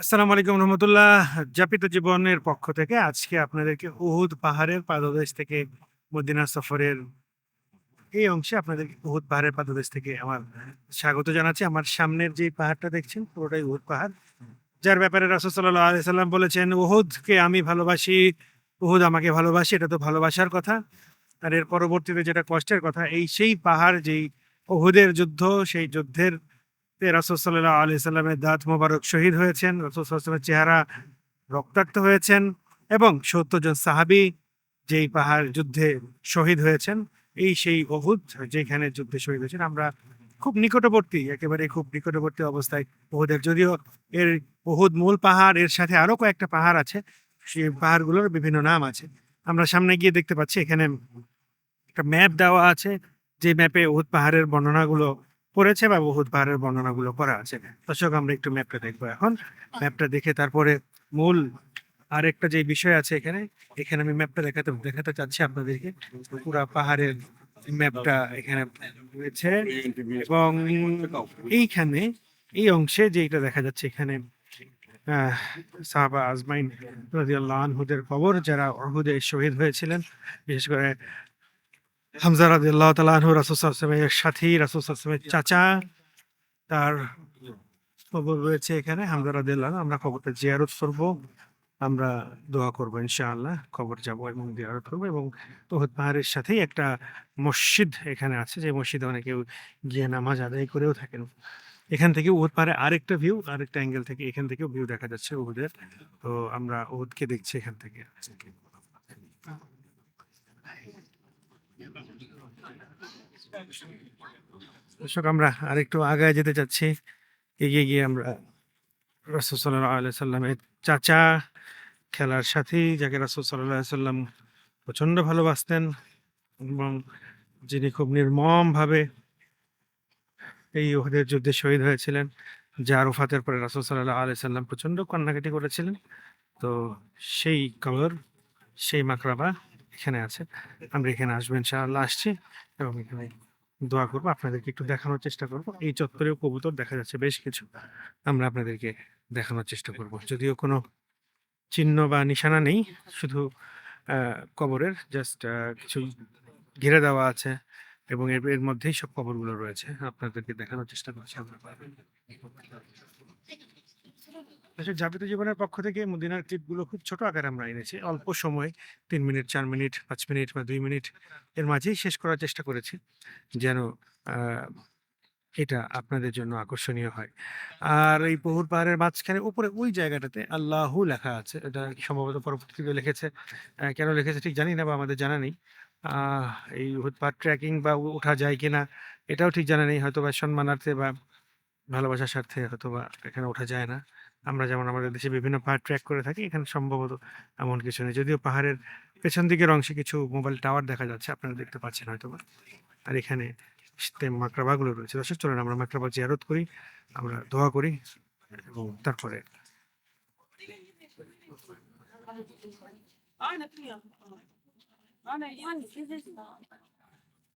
আসসালামু আলাইকুম রহমতুল্লাহ। যাপিত জীবনের পক্ষ থেকে আজকে আপনাদেরকে উহুদ পাহাড়ের পাদদেশ থেকে মদিনা সফরের এই অংশে আপনাদেরকে উহুদ পাহাড়ের পাদদেশ থেকে আমার স্বাগত জানাচ্ছি। আমার সামনের যে পাহাড়টা দেখছেন, পুরোটাই উহুদ পাহাড়। যার ব্যাপারে রাসুল সাল্লাহ আলাইসাল্লাম বলেছেন, উহুদকে আমি ভালোবাসি, উহুদ আমাকে ভালোবাসি, এটা তো ভালোবাসার কথা। আর এর পরবর্তীতে যেটা কষ্টের কথা, এই সেই পাহাড় যেই উহুদের যুদ্ধ, সেই যুদ্ধের রাসুল সাল্লাহ আলি সাল্লামের দাঁত মোবারক শহীদ হয়েছেন, রাসুল চেহারা রক্তাক্ত হয়েছেন এবং সত্তর জন সাহাবি যেই পাহাড় যুদ্ধে শহীদ হয়েছেন, এই সেই অহুদ যেখানে যুদ্ধে শহীদ হয়েছেন, আমরা খুব নিকটবর্তী, একেবারে খুব নিকটবর্তী অবস্থায় ওহুদের। যদিও এর ওহুদ মূল পাহাড়, এর সাথে আরও কয়েকটা পাহাড় আছে সেই পাহাড়গুলোর বিভিন্ন নাম আছে। আমরা সামনে গিয়ে দেখতে পাচ্ছি, এখানে একটা ম্যাপ দেওয়া আছে, যে ম্যাপে উহুদ পাহাড়ের বর্ণনাগুলো পড়েছে বা বহুত পাহাড়ের বর্ণনাগুলো করা আছে। দর্শক, আমরা একটু ম্যাপটা দেখব এখন। ম্যাপটা দেখে তারপরে মূল আরেকটা যে বিষয় আছে এখানে এখানে আমি ম্যাপটা দেখাতে দেখাতে চাচ্ছি আপনাদেরকে। পুরা পাহাড়ের ম্যাপটা এখানে রয়েছে এবং এইখানে, এই অংশে যেটা দেখা যাচ্ছে এখানে সাহাবা আজমাইন রাদিয়াল্লাহু আনহুদের কবর, যারা অহুদে শহীদ হয়েছিলেন, বিশেষ করে হামজা রাদিয়াল্লাহু তাআলা আনহু রাসূল সাল্লাল্লাহু আলাইহি সাথী আলাইহি চাচা, তার কবর রয়েছে এখানে, হামজা রাদিয়াল্লাহু আনহু। আমরা কবরটা জিয়ারত করব, আমরা দোয়া করব ইনশাআল্লাহ কবর যাব এবং জিয়ারত করব এবং উহুদ পাহাড়ের সাথেই একটা মসজিদ এখানে আছে, যে মসজিদে অনেকে গিয়ে নামাজ আদায় করেও থাকেন। এখান থেকে উহুদ পাহাড়ে আরেকটা ভিউ আরেকটা অ্যাঙ্গেল থেকে এখান থেকেও ভিউ দেখা যাচ্ছে উহুদের তো আমরা উহুদকে দেখছি এখান থেকে। দর্শক, আমরা আরেকটু আগায় যেতে চাচ্ছি। এগিয়ে গিয়ে আমরা রাসুল সাল্লাহ সাল্লামের চাচা খেলার সাথী, যাকে রাসুল সাল্লাহ সাল্লাম প্রচণ্ড ভালোবাসতেন এবং যিনি খুব নির্মম ভাবে এই ওহদের যুদ্ধে শহীদ হয়েছিলেন, যার ওফাতের পরে রাসুল সাল্লাহ আলাই সাল্লাম প্রচণ্ড কান্নাকাটি করেছিলেন। তো সেই কবর, সেই মাকরাবা এখানে আছে। আমরা এখানে আসব ইনশাআল্লাহ, আসছি এবং এখানে দোয়া করব। আপনাদেরকে একটু দেখানোর চেষ্টা করব। এই চত্বরেও কবুতর দেখা যাচ্ছে বেশ কিছু। আমরা আপনাদেরকে দেখানোর চেষ্টা করব। যদিও কোনো চিহ্ন বা নিশানা নেই, শুধু কবরের জাস্ট কিছু ঘিরে দেওয়া আছে এবং এর এর মধ্যেই সব কবরগুলো রয়েছে। আপনাদেরকে দেখানোর চেষ্টা করছি। আমরা জাবিত জীবনের পক্ষ থেকে মদিনার ক্লিপগুলো খুব ছোট আকারে আমরা এনেছি। অল্প সময়, তিন মিনিট, চার মিনিট, পাঁচ মিনিট বা দুই মিনিট এর মাঝেই শেষ করার চেষ্টা করেছি যেন এটা আপনাদের জন্য আকর্ষণীয় হয়। আর এই পহুর পাহাড়ের মাঝখানে উপরে ওই জায়গাটাতে আল্লাহু লেখা আছে। এটা সম্ভবত পরবর্তীতে লিখেছে। কেন লিখেছে ঠিক জানি না বা আমাদের জানা নেই। এই পাহাড় ট্রেকিং বা ওঠা যায় কিনা এটাও ঠিক জানা নেই। হয়তো বা সম্মানার্থে বা ভালোবাসার স্বার্থে হয়তো বা এখানে ওঠা যায় না। আমরা যেমন আমাদের দেশে বিভিন্ন পাহাড় ট্র্যাক করে থাকি, এখানে সম্ভবত এমন কিছু নেই। যদিও পাহাড়ের পেছন দিকের অংশে কিছু মোবাইল টাওয়ার দেখা যাচ্ছে, আপনারা দেখতে পাচ্ছেন হয়তো বা আর এখানে মাকড়াবাগুলো রয়েছে। দর্শক, চলেন আমরা মাকড়াবা জিয়ারত করি, আমরা দোয়া করি এবং তারপরে. Yani siz